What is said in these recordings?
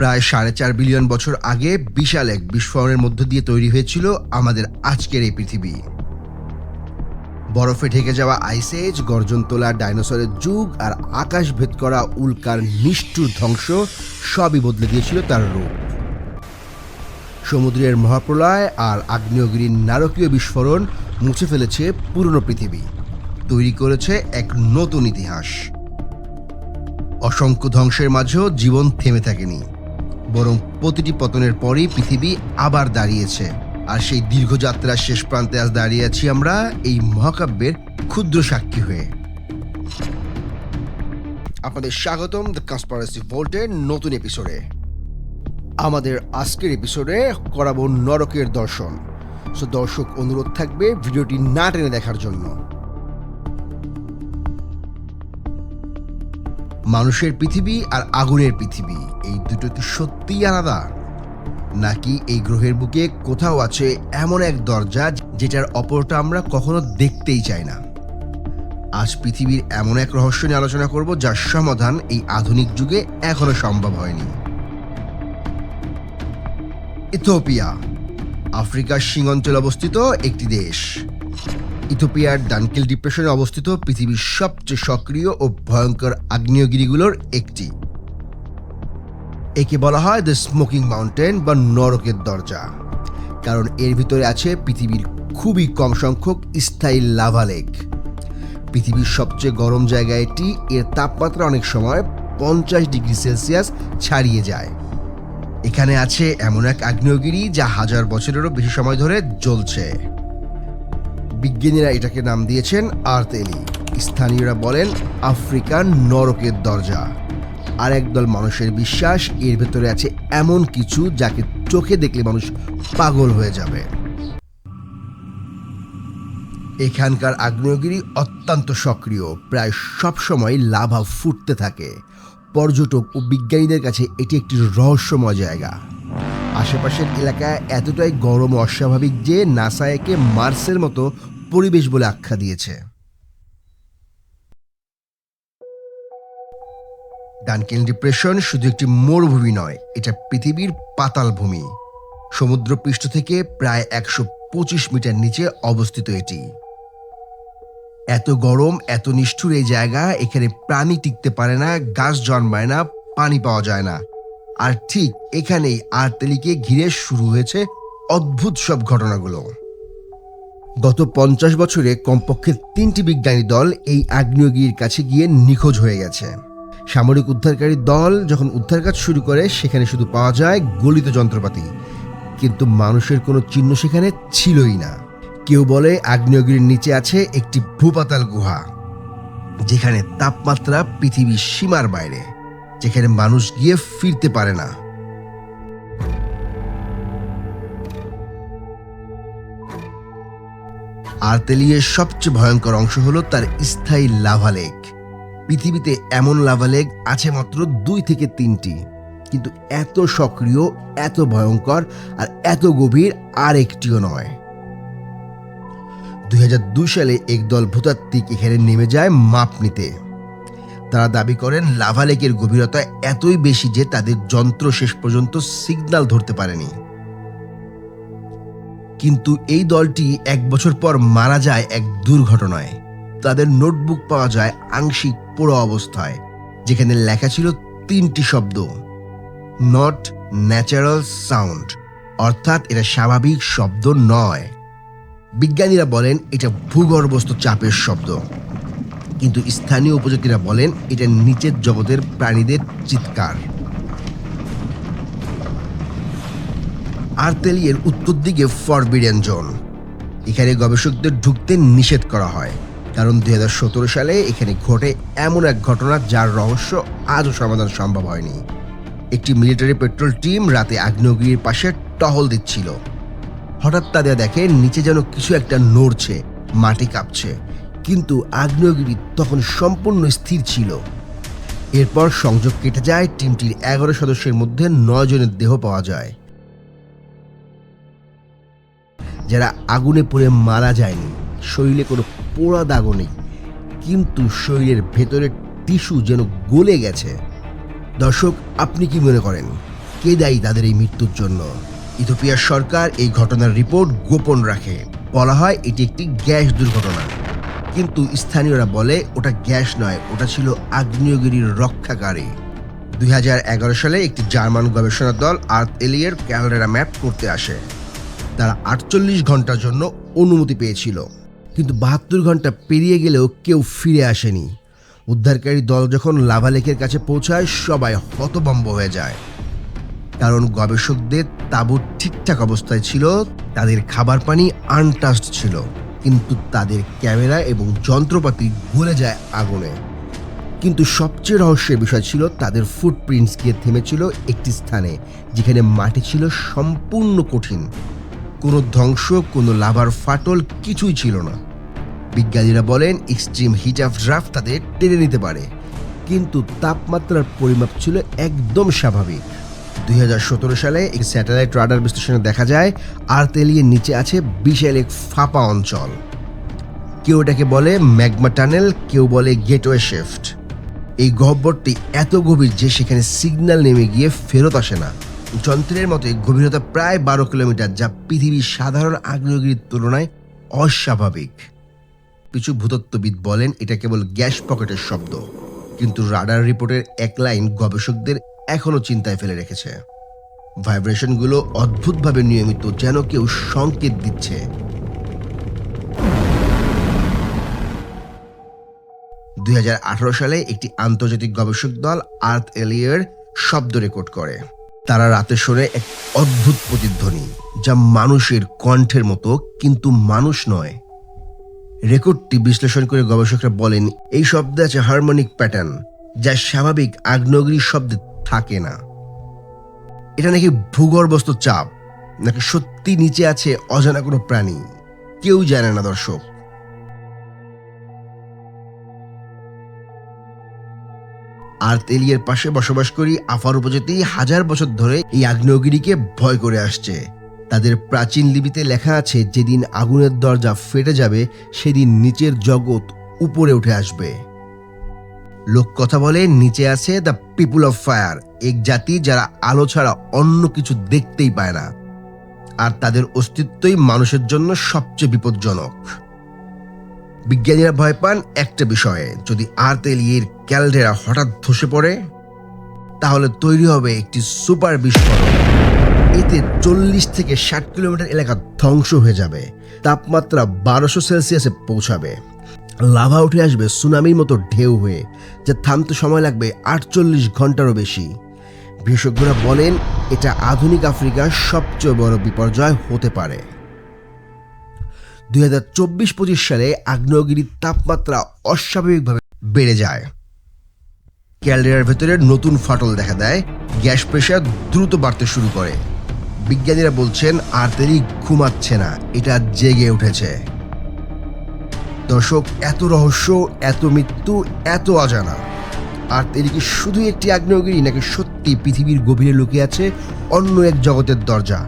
প্রায় সাড়ে চার বিলিয়ন বছর আগে বিশাল এক বিস্ফোরণের মধ্য দিয়ে তৈরি হয়েছিল আমাদের আজকের এই পৃথিবী। বরফে ঢেকে যাওয়া আইস এজ, গর্জন তোলা ডাইনোসরের যুগ আর আকাশ ভেদ করা উল্কার নিষ্ঠুর ধ্বংস সবই বদলে দিয়েছিল তার রূপ। সমুদ্রের মহাপ্রলয় আর আগ্নেয়গিরির নারকীয় বিস্ফোরণ মুছে ফেলেছে পুরনো পৃথিবী, তৈরি করেছে এক নতুন ইতিহাস। অসংখ্য ধ্বংসের মাঝেও জীবন থেমে থাকেনি। বরং প্রতিটি পতনের পরই পৃথিবী আবার দাঁড়িয়েছে। আর সেই দীর্ঘযাত্রার শেষ প্রান্তে আজ দাঁড়িয়ে আছি আমরা এই মহাকাব্যের ক্ষুদ্র সাক্ষী হয়ে। আপনাদের স্বাগতম দ্য কনস্পারেসি ভোল্টের নতুন এপিসোডে। আমাদের আজকের এপিসোডে করাবো নরকের দর্শন। সো দর্শক, অনুরোধ থাকবে ভিডিওটি না টেনে দেখার জন্য। মানুষের পৃথিবী আর আগুনের পৃথিবী, এই দুটো কি সত্যিই আলাদা? নাকি এই গ্রহের বুকে কোথাও আছে এমন এক দরজা যেটার অপরটা আমরা কখনো দেখতেই চাই না? আজ পৃথিবীর এমন এক রহস্য নিয়ে আলোচনা করব যার সমাধান এই আধুনিক যুগে এখনও সম্ভব হয়নি। ইথোপিয়া আফ্রিকার সিংঅঞ্চলে অবস্থিত একটি দেশ। ইথোপিয়ার ডানকেল ডিপ্রেশনে অবস্থিত পৃথিবীর সবচেয়ে সক্রিয় ও ভয়ঙ্কর আগ্নেয়গিরিগুলোর একটি। একে বলা হয় দ্য স্মোকিং মাউন্টেন বা নরকের দরজা। কারণ এর ভিতরে আছে পৃথিবীর খুবই কম সংখ্যক স্থায়ী লাভা লেক। পৃথিবীর সবচেয়ে গরম জায়গা এটি, এর তাপমাত্রা অনেক সময় পঞ্চাশ ডিগ্রি সেলসিয়াস ছাড়িয়ে যায়। এখানে আছে এমন এক আগ্নেয়গিরি যা হাজার বছরেরও বেশি সময় ধরে জ্বলছে। বিজ্ঞানীরা এটাকে নাম দিয়েছেন আর্তেলি স্থানীয়রা বলেন আফ্রিকার নরকের দরজা। আর একদল মানুষের বিশ্বাস, এর ভেতরে আছে এমন কিছু যাকে চোখে দেখলে মানুষ পাগল হয়ে যাবে। এখানকার আগ্নেয়গিরি অত্যন্ত সক্রিয়, প্রায় সব সময় লাভা ফুটতে থাকে। পর্যটক ও বিজ্ঞানীদের কাছে এটি একটি রহস্যময় জায়গা। আশেপাশের এলাকা এতটাই গরম অস্বাভাবিক যে নাসা একে মার্সের মতো পরিবেশ বলে আখ্যা দিয়েছে। ডানকেল ডিপ্রেশন শুধু একটি মরুভূমি নয়, এটা পৃথিবীর পাতাল ভূমি। সমুদ্র পৃষ্ঠ থেকে প্রায় একশো পঁচিশ মিটার নিচে অবস্থিত এটি। এত গরম, এত নিষ্ঠুর এই জায়গা, এখানে প্রাণী টিকতে পারে না, গাছ জন্মায় না, পানি পাওয়া যায় না। আর ঠিক এখানেই আর্তেলিকে ঘিরে শুরু হয়েছে অদ্ভুত সব ঘটনাগুলো। গত পঞ্চাশ বছরে কমপক্ষে তিনটি বিজ্ঞানী দল এই আগ্নেয়গিরির কাছে গিয়ে নিখোঁজ হয়ে গেছে। সামরিক উদ্ধারকারী দল যখন উদ্ধার কাজ শুরু করে, সেখানে শুধু পাওয়া যায় গলিত যন্ত্রপাতি। কিন্তু মানুষের কোনো চিহ্ন সেখানে ছিলই না। কেউ বলে আগ্নেয়গিরির নিচে আছে একটি ভূপাতাল গুহা, যেখানে তাপমাত্রা পৃথিবীর সীমার বাইরে। যেখানে মানুষ গিয়ে ফিরতে পারে না। আর্তেলিয়ের সবচেয়ে ভয়ঙ্কর অংশ হলো তার স্থায়ী লাভা লেক। পৃথিবীতে এমন লাভা লেক আছে মাত্র দুই থেকে তিনটি। কিন্তু এত সক্রিয়, এত ভয়ঙ্কর আর এত গভীর আর একটিও নয়। দুই সালে একদল ভূতাত্ত্বিক এখানে নেমে যায় মাপ নিতে। তারা দাবি করেন লাভা লেকের গভীরতা এতই বেশি যে তাদের যন্ত্র শেষ পর্যন্ত সিগন্যাল ধরতে পারেনি। কিন্তু এই দলটি এক বছর পর মারা যায় এক দুর্ঘটনায়। তাদের নোটবুক পাওয়া যায় আংশিক পোড়ো অবস্থায়, যেখানে লেখা ছিল তিনটি শব্দ নট ন্যাচারাল সাউন্ড অর্থাৎ এটা স্বাভাবিক শব্দ নয়। বিজ্ঞানীরা বলেন এটা ভূগর্ভস্থ চাপের শব্দ। কিন্তু স্থানীয় উপজাতিরা বলেন এটা নিচের জগতের প্রাণীদের চিৎকার। আর্তেলিয়ের উত্তর দিকে ফরবিডেন জোন। এখানে গবেষকদের ঢুকতে নিষেধ করা হয়, কারণ দু হাজার সতেরো সালে এখানে ঘটে এমন এক ঘটনা যার রহস্য আজও সমাধান সম্ভব হয়নি। একটি মিলিটারি পেট্রোল টিম রাতে আগ্নেয়গিরির পাশে টহল দিচ্ছিল। হঠাৎ তাদের দেখে নিচে যেন কিছু একটা নড়ছে, মাটি কাঁপছে। কিন্তু আগ্নেয়গিরি তখন সম্পূর্ণ স্থির ছিল। এরপর সংযোগ কেটে যায়, টিমটির এগারো সদস্যের মধ্যে জনের দেহ পাওয়া যায়। যারা আগুনে পড়ে মারা যায়নি, শরীরে কোনো পোড়া দাগও নেই, কিন্তু শরীরের ভেতরের টিস্যু যেন গলে গেছে। দর্শক, আপনি কি মনে করেন, কে দায়ী তাদের এই মৃত্যুর জন্য? ইথোপিয়ার সরকার এই ঘটনার রিপোর্ট গোপন রাখে। বলা হয়, এটি একটি গ্যাস দুর্ঘটনা। কিন্তু স্থানীয়রা বলে ওটা গ্যাস নয়, ওটা ছিল আগ্নেয়গিরির রক্ষাকারী দুই সালে একটি জার্মান গবেষণা দল আর্থ এলিয়ের ক্যালডেরা ম্যাপ করতে আসে। তারা আটচল্লিশ ঘণ্টার জন্য অনুমতি পেয়েছিল। কিন্তু বাহাত্তর ঘণ্টা পেরিয়ে গেলেও কেউ ফিরে আসেনি। উদ্ধারকারী দল যখন লাভা লেকের কাছে পৌঁছায়, সবাই হতভম্ব হয়ে যায়। কারণ গবেষকদের তাঁবু ঠিকঠাক অবস্থায় ছিল, তাদের খাবার পানি আনটাস্ট ছিল। কিন্তু তাদের ক্যামেরা এবং যন্ত্রপাতি গলে যায় আগুনে। কিন্তু সবচেয়ে রহস্যের বিষয় ছিল তাদের ফুটপ্রিন্টস গিয়ে থেমেছিল একটি স্থানে, যেখানে মাটি ছিল সম্পূর্ণ কঠিন। কোনো ধ্বংস, কোনো লাভার ফাটল কিছুই ছিল না। বিজ্ঞানীরা বলেন এক্সট্রিম হিট অফ ড্রাফট তাদের টেনে নিতে পারে। কিন্তু তাপমাত্রার পরিমাপ ছিল একদম স্বাভাবিক। দুই হাজার সতেরো সালে একটি স্যাটেলাইট রাডার বিশ্লেষণে দেখা যায়, আর্থ এলিয়ে নিচে আছে বিশাল এক ফাঁপা অঞ্চল। কেউ এটাকে বলে ম্যাগমা টানেল, কেউ বলে গেটওয়ে শিফট। এই গহ্বরটি এত গভীর যে সেখানে সিগন্যাল নেমে গিয়ে ফেরত আসে না। যন্ত্রের মতে গভীরতা প্রায় বারো কিলোমিটার, যা পৃথিবীর সাধারণ আগ্নেয়গিরির তুলনায় অস্বাভাবিক। কিছু ভূতত্ত্ববিদ বলেন এটা কেবল গ্যাস পকেটের শব্দ, কিন্তু রাডার রিপোর্টের এক লাইন গবেষকদের এখনও চিন্তায় ফেলে রেখেছে। ভাইব্রেশনগুলো অদ্ভুতভাবে নিয়মিত যেন কেউ সংকেত দিচ্ছে। দুই সালে একটি আন্তর্জাতিক গবেষক দল আর্থ এলিয়ার শব্দ রেকর্ড করে। তারা রাতে শোনে এক অদ্ভুত প্রতিধ্বনি, যা মানুষের কণ্ঠের মতো কিন্তু মানুষ নয়। রেকর্ডটি বিশ্লেষণ করে গবেষকরা বলেন, এই শব্দে আছে হারমোনিক প্যাটার্ন, যা স্বাভাবিক আগ্নেয়গিরির শব্দে থাকে না। এটা নাকি ভূগর্ভস্থ চাপ, নাকি সত্যি নিচে আছে অজানা কোনো প্রাণী? কেউ জানে না, দর্শক। আর তেলিয়ার পাশে বসবাস করি আফার উপজাতি হাজার বছর ধরে এই আগ্নেয়গিরিকে ভয় করে আসছে। তাদের প্রাচীন লিপিতে লেখা আছে, যেদিন আগুনের দরজা ফেটে যাবে, সেদিন নিচের জগৎ উপরে উঠে আসবে। লোক কথা বলে, নিচে আছে দ্য পিপুল অফ ফায়ার এক জাতি যারা আলো ছাড়া অন্য কিছু দেখতেই পায় না। আর তাদের অস্তিত্বই মানুষের জন্য সবচেয়ে বিপজ্জনক। বিজ্ঞানীরা ভয় পান একটা বিষয়ে, যদি আর্থ এলিয়ের ক্যালডেরা হঠাৎ ধসে পড়ে, তাহলে তৈরি হবে একটি সুপার বিস্ফোরণ। এতে চল্লিশ থেকে ষাট কিলোমিটার এলাকা ধ্বংস হয়ে যাবে। তাপমাত্রা বারোশো সেলসিয়াসে পৌঁছাবে। লাভা উঠে আসবে সুনামির মতো ঢেউ হয়ে, যা থামতে সময় লাগবে আটচল্লিশ ঘন্টারও বেশি। বিশেষজ্ঞরা বলেন, এটা আধুনিক আফ্রিকার সবচেয়ে বড় বিপর্যয় হতে পারে। দুই হাজার চব্বিশ পঁচিশ সালে আগ্নেয়গিরির তাপমাত্রা অস্বাভাবিকভাবে বেড়ে যায়। ক্যালডেরার ভেতরে নতুন ফাটল দেখা দেয়, গ্যাস প্রেশার দ্রুত বাড়তে শুরু করে। বিজ্ঞানীরা বলছেন আর্তেরি ঘুমাচ্ছে না, এটা জেগে উঠেছে। দর্শক, এত রহস্য, এত মৃত্যু, এত অজানা। আর এদিকে কি শুধু একটি আগ্নেয়গিরি, নাকি সত্যি পৃথিবীর গভীরে লুকিয়ে আছে অন্য এক জগতের দরজা?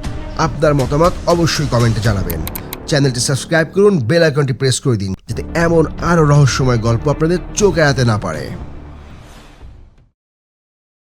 আপনার মতামত অবশ্যই কমেন্টে জানাবেন। চ্যানেলটি সাবস্ক্রাইব করুন, বেল আইকনটি প্রেস করে দিন, যাতে এমন আরও রহস্যময় গল্প আপনাদের চোখ এড়াতে না পারে।